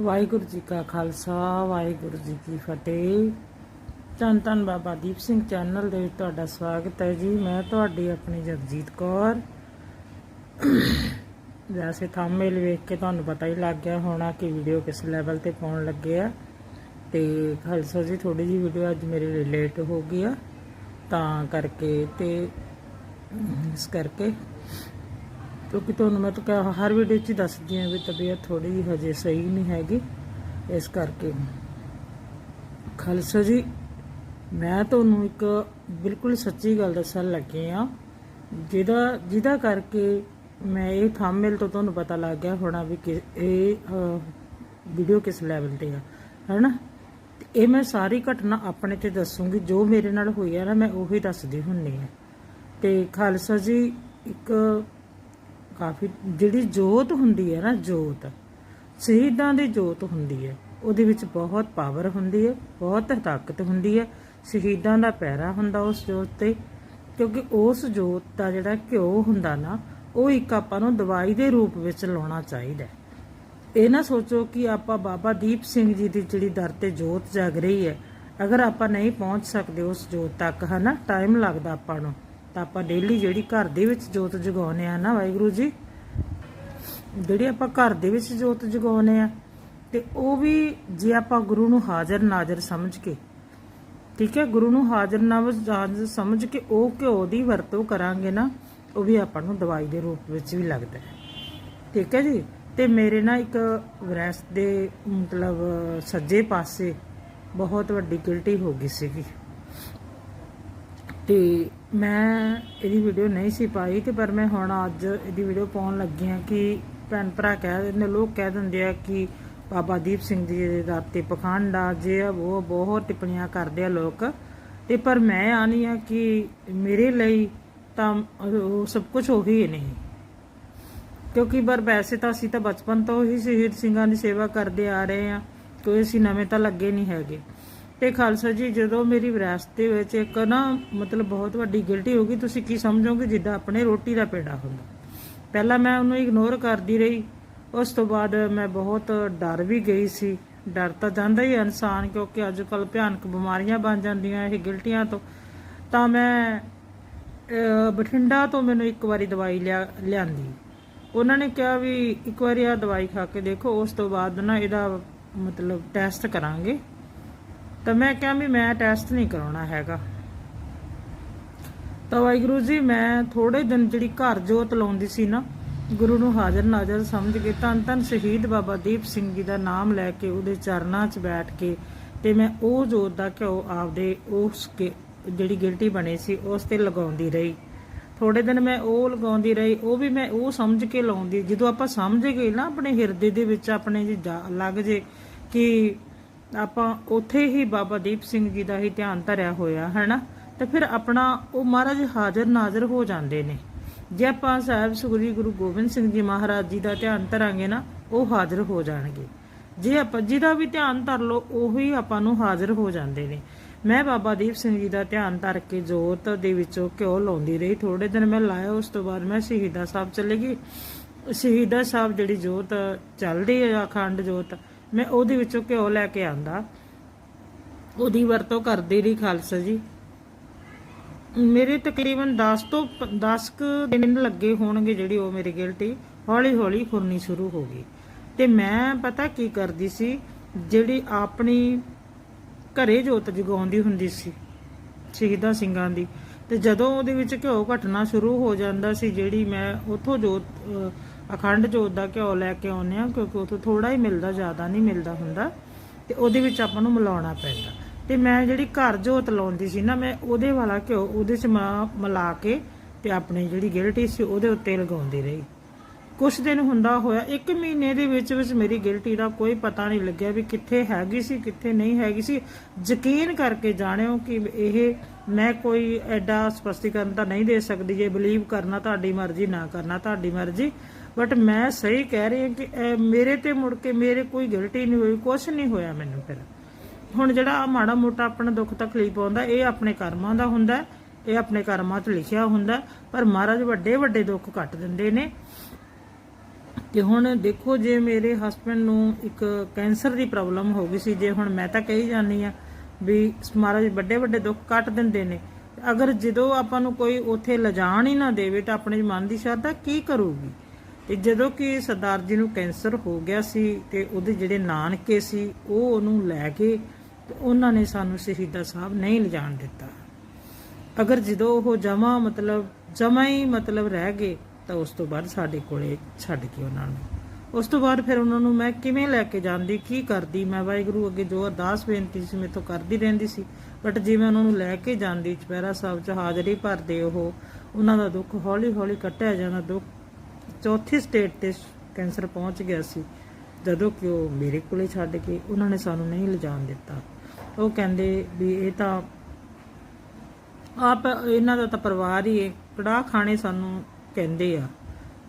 ਵਾਹਿਗੁਰੂ ਜੀ ਕਾ ਖਾਲਸਾ, ਵਾਹਿਗੁਰੂ ਜੀ ਕੀ ਫਤਿਹ। ਧੰਨ ਧੰਨ ਬਾਬਾ ਦੀਪ ਸਿੰਘ ਚੈਨਲ ਦੇ ਵਿੱਚ ਤੁਹਾਡਾ ਸਵਾਗਤ ਹੈ ਜੀ। ਮੈਂ ਤੁਹਾਡੀ ਆਪਣੀ ਜਗਜੀਤ ਕੌਰ। ਵੈਸੇ ਥੰਬਨੇਲ ਵੇਖ ਕੇ ਤੁਹਾਨੂੰ ਪਤਾ ਹੀ ਲੱਗ ਗਿਆ ਹੋਣਾ ਕਿ ਵੀਡੀਓ ਕਿਸ ਲੈਵਲ ਤੇ ਪਾਉਣ ਲੱਗੇ ਆ। ਤੇ ਖਾਲਸਾ ਜੀ ਥੋੜੀ ਜੀ ਵੀਡੀਓ ਅੱਜ ਮੇਰੇ ਲਈ ਲੇਟ ਹੋ ਗਈ ਆ। ਤਾਂ ਕਰਕੇ ਤੇ ਇਸ ਕਰਕੇ ਕਿਉਂਕਿ ਤੁਹਾਨੂੰ ਮੈਂ ਤਾਂ ਕਿਹਾ ਹਰ ਵੀਡੀਓ 'ਚ ਹੀ ਦੱਸਦੀ ਹਾਂ ਵੀ ਤਬੀਅਤ ਥੋੜੀ ਜਿਹੀ ਹਜੇ ਸਹੀ ਨਹੀਂ ਹੈਗੀ, ਇਸ ਕਰਕੇ। ਖਾਲਸਾ ਜੀ, ਮੈਂ ਤੁਹਾਨੂੰ ਇੱਕ ਬਿਲਕੁਲ ਸੱਚੀ ਗੱਲ ਦੱਸਣ ਲੱਗੀ ਆ ਜਿਹਦਾ ਜਿਹਦਾ ਕਰਕੇ ਮੈਂ ਇਹ ਥੰਬਨੇਲ ਤੋਂ ਤੁਹਾਨੂੰ ਪਤਾ ਲੱਗ ਗਿਆ ਹੋਣਾ ਵੀ ਕਿ ਇਹ ਵੀਡੀਓ ਕਿਸ ਲੈਵਲ ਤੇ ਆ, ਹੈਨਾ? ਤੇ ਇਹ ਮੈਂ ਸਾਰੀ ਘਟਨਾ ਆਪਣੇ ਤੇ ਦੱਸੂਗੀ, ਜੋ ਮੇਰੇ ਨਾਲ ਹੋਈ ਆ ਨਾ, ਮੈਂ ਉਹੀ ਦੱਸਦੀ ਹੁੰਨੀ ਆ। ਤੇ ਖਾਲਸਾ ਜੀ, ਇੱਕ ਕਾਫੀ, ਜਿਹੜੀ ਜੋਤ ਹੁੰਦੀ ਹੈ ਨਾ, ਜੋਤ, ਸ਼ਹੀਦਾਂ ਦੀ ਜੋਤ ਹੁੰਦੀ ਹੈ। ਉਹਦੇ ਵਿੱਚ ਬਹੁਤ ਪਾਵਰ ਹੁੰਦੀ ਹੈ, ਬਹੁਤ ਤਾਕਤ ਹੁੰਦੀ ਹੈ। ਸ਼ਹੀਦਾਂ ਦਾ ਪੈਰਾ ਹੁੰਦਾ ਉਸ ਜੋਤ ਤੇ, ਕਿਉਂਕਿ ਉਸ ਜੋਤ ਦਾ ਜਿਹੜਾ ਘਿਓ ਹੁੰਦਾ ਨਾ, ਉਹ ਇੱਕ ਆਪਾਂ ਨੂੰ ਦਵਾਈ ਦੇ ਰੂਪ ਵਿੱਚ ਲਾਉਣਾ ਚਾਹੀਦਾ ਇਹ ਨਾ ਸੋਚੋ ਕਿ ਆਪਾਂ ਬਾਬਾ ਦੀਪ ਸਿੰਘ ਜੀ ਦੀ ਜਿਹੜੀ ਦਰ ਤੇ ਜੋਤ ਜਗ ਰਹੀ ਹੈ, ਅਗਰ ਆਪਾਂ ਨਹੀਂ ਪਹੁੰਚ ਸਕਦੇ ਉਸ ਜੋਤ ਤੱਕ, ਹਨਾ? ਟਾਈਮ ਲੱਗਦਾ ਆਪਾਂ ਨੂੰ। ਤਾਂ ਆਪਾਂ ਡੇਲੀ ਜਿਹੜੀ ਘਰ ਦੇ ਵਿੱਚ ਜੋਤ ਜਗਾਉਨੇ ਆ ਨਾ ਵਾਹਿਗੁਰੂ ਜੀ, ਜਿਹੜੀ ਆਪਾਂ ਘਰ ਦੇ ਵਿੱਚ ਜੋਤ ਜਗਾਉਨੇ ਆ, ਤੇ ਉਹ ਵੀ ਜੇ ਆਪਾਂ ਗੁਰੂ ਨੂੰ ਹਾਜ਼ਰ ਨਾਜ਼ਰ ਸਮਝ ਕੇ, ਠੀਕ ਹੈ, ਗੁਰੂ ਨੂੰ ਹਾਜ਼ਰ ਨਾਜ਼ਰ ਸਮਝ ਕੇ ਉਹ ਘਿਓ ਦੀ ਵਰਤੋਂ ਕਰਾਂਗੇ ਨਾ, ਉਹ ਵੀ ਆਪਾਂ ਨੂੰ ਦਵਾਈ ਦੇ ਰੂਪ ਵਿੱਚ ਵੀ ਲੱਗਦਾ ਹੈ। ਠੀਕ ਹੈ ਜੀ, ਤੇ ਮੇਰੇ ਨਾਲ ਇੱਕ ਵਰੈਸ ਦੇ ਮਤਲਬ ਸੱਜੇ ਪਾਸੇ ਬਹੁਤ ਵੱਡੀ ਗਿਲਟੀ ਹੋ ਗਈ ਸੀਗੀ। ਤੇ ਮੈਂ ਇਹਦੀ ਵੀਡੀਓ ਨਹੀਂ ਸੀ ਪਾਈ ਤੇ ਪਰ ਮੈਂ ਹੁਣ ਅੱਜ ਇਹਦੀ ਵੀਡੀਓ ਪਾਉਣ ਲੱਗੀ ਹਾਂ ਕਿ ਭੈਣ ਭਰਾ ਕਹਿ ਦਿੰਦੇ ਲੋਕ ਕਹਿ ਦਿੰਦੇ ਆ ਕਿ ਬਾਬਾ ਦੀਪ ਸਿੰਘ ਜੀ ਦੇ ਦਰ ਤੇ ਪਖੰਡ ਆ, ਜੇ ਆ ਉਹ ਬਹੁਤ ਟਿੱਪਣੀਆਂ ਕਰਦੇ ਆ ਲੋਕ। ਤੇ ਪਰ ਮੈਂ ਆਨੀ ਆ ਕਿ ਮੇਰੇ ਲਈ ਤਾਂ ਉਹ ਸਭ ਕੁਝ ਉਹੀ ਨਹੀਂ। ਕਿਉਂਕਿ ਪਰ ਵੈਸੇ ਤਾਂ ਅਸੀਂ ਤਾਂ ਬਚਪਨ ਤੋਂ ਹੀ ਸ਼ਹੀਦ ਸਿੰਘਾਂ ਦੀ ਸੇਵਾ ਕਰਦੇ ਆ ਰਹੇ ਆ, ਕੋਈ ਅਸੀਂ ਨਵੇਂ ਤਾਂ ਲੱਗੇ ਨਹੀਂ ਹੈਗੇ। ਤੇ ਖਾਲਸਾ ਜੀ, ਜਦੋਂ ਮੇਰੀ ਵਿਰਾਸਤ ਦੇ ਵਿੱਚ ਇੱਕ ਨਾ ਮਤਲਬ ਬਹੁਤ ਵੱਡੀ ਗਿਲਟੀ ਹੋ ਗਈ, ਤੁਸੀਂ ਕੀ ਸਮਝੋਗੇ ਜਿੱਦਾਂ ਆਪਣੇ ਰੋਟੀ ਦਾ ਪੇੜਾ ਹੁੰਦਾ? ਪਹਿਲਾਂ ਮੈਂ ਉਹਨੂੰ ਇਗਨੋਰ ਕਰਦੀ ਰਹੀ। ਉਸ ਤੋਂ ਬਾਅਦ ਮੈਂ ਬਹੁਤ ਡਰ ਵੀ ਗਈ ਸੀ। ਡਰ ਤਾਂ ਜਾਂਦਾ ਹੀ ਹੈ ਇਨਸਾਨ, ਕਿਉਂਕਿ ਅੱਜ ਕੱਲ ਭਿਆਨਕ ਬਿਮਾਰੀਆਂ ਬਣ ਜਾਂਦੀਆਂ ਇਹ ਗਿਲਟੀਆਂ ਤੋਂ। ਤਾਂ ਮੈਂ ਬਠਿੰਡਾ ਤੋਂ ਮੈਨੂੰ ਇੱਕ ਵਾਰੀ ਦਵਾਈ ਲਿਆ, ਲਿਆਂਦੀ। ਉਹਨਾਂ ਨੇ ਕਿਹਾ ਵੀ ਇੱਕ ਵਾਰੀ ਆ ਦਵਾਈ ਖਾ ਕੇ ਦੇਖੋ, ਉਸ ਤੋਂ ਬਾਅਦ ਨਾ ਇਹਦਾ ਮਤਲਬ ਟੈਸਟ ਕਰਾਂਗੇ। ਤਾਂ ਮੈਂ ਕਿਹਾ ਵੀ ਮੈਂ ਟੈਸਟ ਨਹੀਂ ਕਰਾਉਣਾ ਹੈਗਾ। ਤਾਂ ਵਾਹਿਗੁਰੂ ਜੀ, ਮੈਂ ਥੋੜੇ ਦਿਨ ਜਿਹੜੀ ਘਰ ਜੋਤ ਲਾਉਂਦੀ ਸੀ ਨਾ, ਗੁਰੂ ਨੂੰ ਹਾਜ਼ਰ ਨਾਜ਼ਰ ਸਮਝ ਕੇ ਧੰਨ ਧੰਨ ਸ਼ਹੀਦ ਬਾਬਾ ਦੀਪ ਸਿੰਘ ਜੀ ਦਾ ਨਾਮ ਲੈ ਕੇ ਉਹਦੇ ਚਰਨਾਂ 'ਚ ਬੈਠ ਕੇ ਤੇ ਮੈਂ ਉਹ ਜੋਤ ਦਾ ਘਿਓ ਆਪਦੇ ਉਸ ਜਿਹੜੀ ਗਿਲਟੀ ਬਣੀ ਸੀ, ਉਸ ਤੇ ਲਗਾਉਂਦੀ ਰਹੀ। ਥੋੜੇ ਦਿਨ ਮੈਂ ਉਹ ਲਗਾਉਂਦੀ ਰਹੀ, ਉਹ ਵੀ ਮੈਂ ਉਹ ਸਮਝ ਕੇ ਲਾਉਂਦੀ। ਜਦੋਂ ਆਪਾਂ ਸਮਝ ਗਏ ਨਾ ਆਪਣੇ ਹਿਰਦੇ ਦੇ ਵਿੱਚ, ਆਪਣੇ ਜੀ ਜਾ- ਲੱਗ ਜੇ ਕਿ ਆਪਾਂ ਉੱਥੇ ਹੀ ਬਾਬਾ ਦੀਪ ਸਿੰਘ ਜੀ ਦਾ ਹੀ ਧਿਆਨ ਧਰਿਆ ਹੋਇਆ ਹੈ ਨਾ ਤੇ ਫਿਰ ਆਪਣਾ ਉਹ ਮਹਾਰਾਜ ਹਾਜ਼ਰ ਨਾਜ਼ਰ ਹੋ ਜਾਂਦੇ ਨੇ। ਜੇ ਆਪਾਂ ਸਾਹਿਬ ਸ੍ਰੀ ਗੁਰੂ ਗੋਬਿੰਦ ਸਿੰਘ ਜੀ ਮਹਾਰਾਜ ਜੀ ਦਾ ਧਿਆਨ ਧਰਾਂਗੇ ਨਾ, ਉਹ ਹਾਜ਼ਰ ਹੋ ਜਾਣਗੇ। ਜੇ ਆਪਾਂ ਜਿਹਦਾ ਵੀ ਧਿਆਨ ਧਰ ਲਓ, ਉਹੀ ਆਪਾਂ ਨੂੰ ਹਾਜ਼ਰ ਹੋ ਜਾਂਦੇ ਨੇ। ਮੈਂ ਬਾਬਾ ਦੀਪ ਸਿੰਘ ਜੀ ਦਾ ਧਿਆਨ ਧਰ ਕੇ ਜੋਤ ਦੇ ਵਿੱਚੋਂ ਘਿਓ ਲਾਉਂਦੀ ਰਹੀ। ਥੋੜੇ ਦਿਨ ਮੈਂ ਲਾਇਆ, ਉਸ ਤੋਂ ਬਾਅਦ ਮੈਂ ਸ਼ਹੀਦਾ ਸਾਹਿਬ ਚਲੇ ਗਈ ਸ਼ਹੀਦਾ ਸਾਹਿਬ ਜਿਹੜੀ ਜੋਤ ਚੱਲਦੀ ਹੈ ਅਖੰਡ ਜੋਤ ਮੈਂ ਉਹਦੇ ਵਿੱਚੋਂ ਘਿਓ ਲੈ ਕੇ ਆਂਦਾ। ਉਹਦੀ ਵਰਤੋਂ ਕਰਦੀ ਰਹੀ ਖਾਲਸਾ ਜੀ। ਮੇਰੇ ਤਕਰੀਬਨ 10 ਤੋਂ 10 ਦਿਨ ਲੱਗੇ ਹੋਣਗੇ ਜਿਹੜੀ ਉਹ ਮੇਰੀ ਗਿਲਟੀ ਹੌਲੀ ਹੌਲੀ ਖੁਰਨੀ ਸ਼ੁਰੂ ਹੋ ਗਈ। ਤੇ ਮੈਂ ਪਤਾ ਕੀ ਕਰਦੀ ਸੀ, ਜਿਹੜੀ ਆਪਣੀ ਘਰੇ ਜੋਤ ਜਗਾਉਂਦੀ ਹੁੰਦੀ ਸੀ, ਸ਼ਹੀਦਾਂ ਸਿੰਘਾਂ ਦੀ, ਤੇ ਜਦੋਂ ਉਹਦੇ ਵਿੱਚ ਘਿਓ ਘਟਣਾ ਸ਼ੁਰੂ ਹੋ ਜਾਂਦਾ ਸੀ, ਜਿਹੜੀ ਮੈਂ ਉਥੋਂ ਜੋਤ ਅਖੰਡ ਜੋਤ ਦਾ ਘਿਓ ਲੈ ਕੇ ਆਉਂਦੇ ਆ ਕਿਉਂਕਿ ਉਥੋਂ ਥੋੜਾ ਹੀ ਮਿਲਦਾ, ਜ਼ਿਆਦਾ ਨਹੀਂ ਮਿਲਦਾ ਹੁੰਦਾ, ਤੇ ਉਹਦੇ ਵਿੱਚ ਆਪਾਂ ਨੂੰ ਮਿਲਾਉਣਾ ਪੈਂਦਾ। ਤੇ ਮੈਂ ਜਿਹੜੀ ਘਰ ਜੋਤ ਲਾਉਂਦੀ ਸੀ ਨਾ, ਮੈਂ ਉਹਦੇ ਵਾਲਾ ਘਿਓ ਉਹਦੇ 'ਚ ਮਿਲਾ ਕੇ ਤੇ ਆਪਣੀ ਜਿਹੜੀ ਗਿਲਟੀ ਸੀ, ਉਹਦੇ ਉੱਤੇ ਲਗਾਉਂਦੀ ਰਹੀ। ਕੁਛ ਦਿਨ ਹੁੰਦਾ ਹੋਇਆ, ਇੱਕ ਮਹੀਨੇ ਦੇ ਵਿੱਚ ਵਿੱਚ ਮੇਰੀ ਗਿਲਟੀ ਦਾ ਕੋਈ ਪਤਾ ਨਹੀਂ ਲੱਗਿਆ ਵੀ ਕਿੱਥੇ ਹੈਗੀ ਸੀ, ਕਿੱਥੇ ਨਹੀਂ ਹੈਗੀ ਸੀ। ਯਕੀਨ ਕਰਕੇ ਜਾਣਿਓ ਕਿ ਇਹ ਮੈਂ ਕੋਈ ਐਡਾ ਸਪਸ਼ਟੀਕਰਨ ਤਾਂ ਨਹੀਂ ਦੇ ਸਕਦੀ ਜੇ ਬਲੀਵ ਕਰਨਾ ਤੁਹਾਡੀ ਮਰਜ਼ੀ, ਨਾ ਕਰਨਾ ਤੁਹਾਡੀ ਮਰਜ਼ੀ। ਬਟ ਮੈਂ ਸਹੀ ਕਹਿ ਰਹੀ ਹਾਂ ਕਿ ਮੇਰੇ ਤੇ ਮੁੜ ਕੇ ਮੇਰੇ ਕੋਈ ਗਿਲਟੀ ਨਹੀਂ ਹੋਈ, ਕੁਛ ਨਹੀਂ ਹੋਇਆ ਮੈਨੂੰ ਫਿਰ। ਹੁਣ ਜਿਹੜਾ ਆਹ ਮਾੜਾ ਮੋਟਾ ਆਪਣਾ ਦੁੱਖ ਤਕਲੀਫ ਆਉਂਦਾ, ਇਹ ਆਪਣੇ ਕਰਮਾਂ ਦਾ ਹੁੰਦਾ ਇਹ ਆਪਣੇ ਕਰਮਾਂ 'ਚ ਲਿਖਿਆ ਹੁੰਦਾ ਪਰ ਮਹਾਰਾਜ ਵੱਡੇ ਵੱਡੇ ਦੁੱਖ ਕੱਟ ਦਿੰਦੇ ਨੇ। ਕਿ ਹੁਣ ਦੇਖੋ ਜੇ ਮੇਰੇ ਹਸਬੰਡ ਨੂੰ ਇੱਕ ਕੈਂਸਰ ਦੀ ਪ੍ਰੋਬਲਮ ਹੋ ਗਈ ਸੀ, ਜੇ ਹੁਣ ਮੈਂ ਤਾਂ ਕਹੀ ਜਾਂਦੀ ਆ ਵੀ ਮਹਾਰਾਜ ਵੱਡੇ ਵੱਡੇ ਦੁੱਖ ਕੱਟ ਦਿੰਦੇ ਨੇ। ਅਗਰ ਜਦੋਂ ਆਪਾਂ ਨੂੰ ਕੋਈ ਉੱਥੇ ਲਿਜਾਣ ਹੀ ਨਾ ਦੇਵੇ ਤਾਂ ਆਪਣੇ ਮਨ ਦੀ ਸ਼ਰਧਾ ਕੀ ਕਰੂਗੀ? ਤੇ ਜਦੋਂ ਕਿ ਸਰਦਾਰ ਜੀ ਨੂੰ ਕੈਂਸਰ ਹੋ ਗਿਆ ਸੀ ਤੇ ਉਹਦੇ ਜਿਹੜੇ ਨਾਨਕੇ ਸੀ, ਉਹ ਉਹਨੂੰ ਲੈ ਕੇ ਤੇ ਉਹਨਾਂ ਨੇ ਸਾਨੂੰ ਸ਼ਹੀਦਾਂ ਸਾਹਿਬ ਨਹੀਂ ਲਿਜਾਣ ਦਿੱਤਾ। ਅਗਰ ਜਦੋਂ ਉਹ ਜਮਾ ਮਤਲਬ ਜਮਾ ਹੀ ਮਤਲਬ ਰਹਿ ਗਏ ਤਾਂ ਉਸ ਤੋਂ ਬਾਅਦ ਸਾਡੇ ਕੋਲੇ ਛੱਡ ਕੇ ਉਹਨਾਂ ਨੂੰ ਉਸ ਤੋਂ ਬਾਅਦ ਫਿਰ ਉਹਨਾਂ ਨੂੰ ਮੈਂ ਕਿਵੇਂ ਲੈ ਕੇ ਜਾਂਦੀ, ਕੀ ਕਰਦੀ? ਮੈਂ ਵਾਹਿਗੁਰੂ ਅੱਗੇ ਜੋ ਅਰਦਾਸ ਬੇਨਤੀ ਸੀ ਮੇਰੇ ਤੋਂ ਕਰਦੀ ਰਹਿੰਦੀ ਸੀ। ਬਟ ਜਿਵੇਂ ਉਹਨਾਂ ਨੂੰ ਲੈ ਕੇ ਜਾਂਦੀ, ਚੁਪਹਿਰਾ ਸਾਹਿਬ ਚ ਹਾਜ਼ਰੀ ਭਰਦੇ ਉਹ, ਉਹਨਾਂ ਦਾ ਦੁੱਖ ਹੌਲੀ ਹੌਲੀ ਕੱਟਿਆ ਜਾਂਦਾ। ਦੁੱਖ ਚੌਥੀ ਸਟੇਟ ਤੇ ਕੈਂਸਰ ਪਹੁੰਚ ਗਿਆ ਸੀ। ਜਦੋਂ ਕਿ ਉਹ ਮੇਰੇ ਕੋਲੇ ਛੱਡ ਕੇ ਉਹਨਾਂ ਨੇ ਸਾਨੂੰ ਨਹੀਂ ਲਿਜਾਣ ਦਿੱਤਾ। ਉਹ ਕਹਿੰਦੇ ਵੀ ਇਹ ਤਾਂ ਆਪ, ਇਹਨਾਂ ਦਾ ਤਾਂ ਪਰਿਵਾਰ ਹੀ ਹੈ। ਕੜਾਹ ਖਾਣੇ ਸਾਨੂੰ ਕਹਿੰਦੇ ਆ।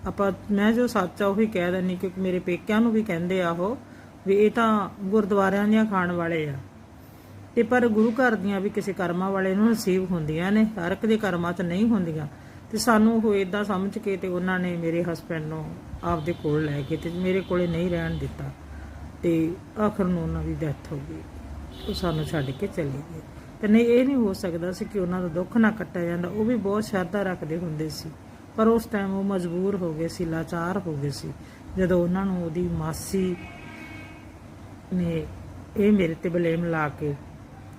ਆਪਾਂ, ਮੈਂ ਜੋ ਸੱਚ ਆ, ਉਹੀ ਕਹਿ ਦਿੰਨੀ ਕਿਉਂਕਿ ਮੇਰੇ ਪੇਕਿਆਂ ਨੂੰ ਵੀ ਕਹਿੰਦੇ ਆ ਉਹ, ਵੀ ਇਹ ਤਾਂ ਗੁਰਦੁਆਰਿਆਂ ਦੀਆਂ ਖਾਣ ਵਾਲੇ ਆ। ਤੇ ਪਰ ਗੁਰੂ ਘਰ ਦੀਆਂ ਵੀ ਕਿਸੇ ਕਰਮਾਂ ਵਾਲੇ ਨੂੰ ਨਸੀਬ ਹੁੰਦੀਆਂ ਨੇ, ਹਰ ਇੱਕ ਦੇ ਕਰਮਾਂ 'ਚ ਨਹੀਂ ਹੁੰਦੀਆਂ। ਤੇ ਸਾਨੂੰ ਉਹ ਇਦਾਂ ਸਮਝ ਕੇ ਤੇ ਉਹਨਾਂ ਨੇ ਮੇਰੇ ਹਸਬੰਡ ਨੂੰ ਆਪਦੇ ਕੋਲ ਲੈ ਕੇ ਤੇ ਮੇਰੇ ਕੋਲੇ ਨਹੀਂ ਰਹਿਣ ਦਿੱਤਾ। ਤੇ ਆਖਰ ਨੂੰ ਉਹਨਾਂ ਦੀ ਡੈਥ ਹੋ ਗਈ। ਉਹ ਸਾਨੂੰ ਛੱਡ ਕੇ ਚਲੀ ਗਈ ਤੇ ਨਹੀਂ, ਇਹ ਨਹੀਂ ਹੋ ਸਕਦਾ ਸੀ ਕਿ ਉਹਨਾਂ ਦਾ ਦੁੱਖ ਨਾ ਕੱਟਿਆ ਜਾਂਦਾ। ਉਹ ਵੀ ਬਹੁਤ ਸ਼ਰਧਾ ਰੱਖਦੇ ਹੁੰਦੇ ਸੀ। ਪਰ ਉਸ ਟਾਈਮ ਉਹ ਮਜਬੂਰ ਹੋ ਗਏ ਸੀ, ਲਾਚਾਰ ਹੋ ਗਏ ਸੀ। ਜਦੋਂ ਉਹਨਾਂ ਨੂੰ ਉਹਦੀ ਮਾਸੀ ਨੇ ਇਹ ਮੇਰੇ ਤੇ ਬਲੇਮ ਲਾ ਕੇ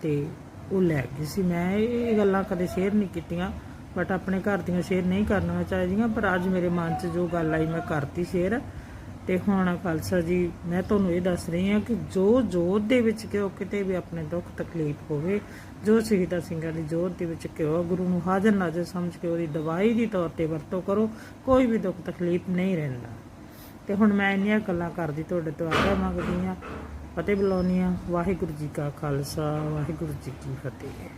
ਤੇ ਉਹ ਲੈ ਗਈ ਸੀ। ਮੈਂ ਇਹ ਗੱਲਾਂ ਕਦੇ ਸ਼ੇਅਰ ਨਹੀਂ ਕੀਤੀਆਂ ਬਟ ਆਪਣੇ ਘਰ ਦੀਆਂ ਸ਼ੇਅਰ ਨਹੀਂ ਕਰਨੀਆਂ ਚਾਹੀਦੀਆਂ, ਪਰ ਅੱਜ ਮੇਰੇ ਮਨ 'ਚ ਜੋ ਗੱਲ ਆਈ, ਮੈਂ ਕਰਤੀ ਸ਼ੇਅਰ ਤੇ ਹੁਣ ਖਾਲਸਾ ਜੀ, ਮੈਂ ਤੁਹਾਨੂੰ ਇਹ ਦੱਸ ਰਹੀ ਹਾਂ ਕਿ ਜੋ ਜੋਤ ਦੇ ਵਿੱਚ ਕਿਉਂ ਕਿਤੇ ਵੀ ਆਪਣੇ ਦੁੱਖ ਤਕਲੀਫ ਹੋਵੇ, ਜੋ ਸ਼ਹੀਦਾਂ ਸਿੰਘਾਂ ਦੀ ਜੋਤ ਦੇ ਵਿੱਚ ਕਿਉਂ ਗੁਰੂ ਨੂੰ ਹਾਜ਼ਰ ਨਾਜ਼ਰ ਸਮਝ ਕੇ ਉਹਦੀ ਦਵਾਈ ਦੀ ਤੌਰ ਤੇ ਵਰਤੋਂ ਕਰੋ, ਕੋਈ ਵੀ ਦੁੱਖ ਤਕਲੀਫ ਨਹੀਂ ਰਹਿੰਦਾ। ਤੇ ਹੁਣ ਮੈਂ ਇੰਨੀਆਂ ਗੱਲਾਂ ਕਰਦੀ ਤੁਹਾਡੇ ਤੋਂ ਆਗਿਆ ਮੰਗਦੀ ਹਾਂ, ਫਤਿਹ ਬੁਲਾਉਣੀ ਆ ਵਾਹਿਗੁਰੂ ਜੀ ਕਾ ਖਾਲਸਾ, ਵਾਹਿਗੁਰੂ ਜੀ ਕੀ ਫਤਿਹ।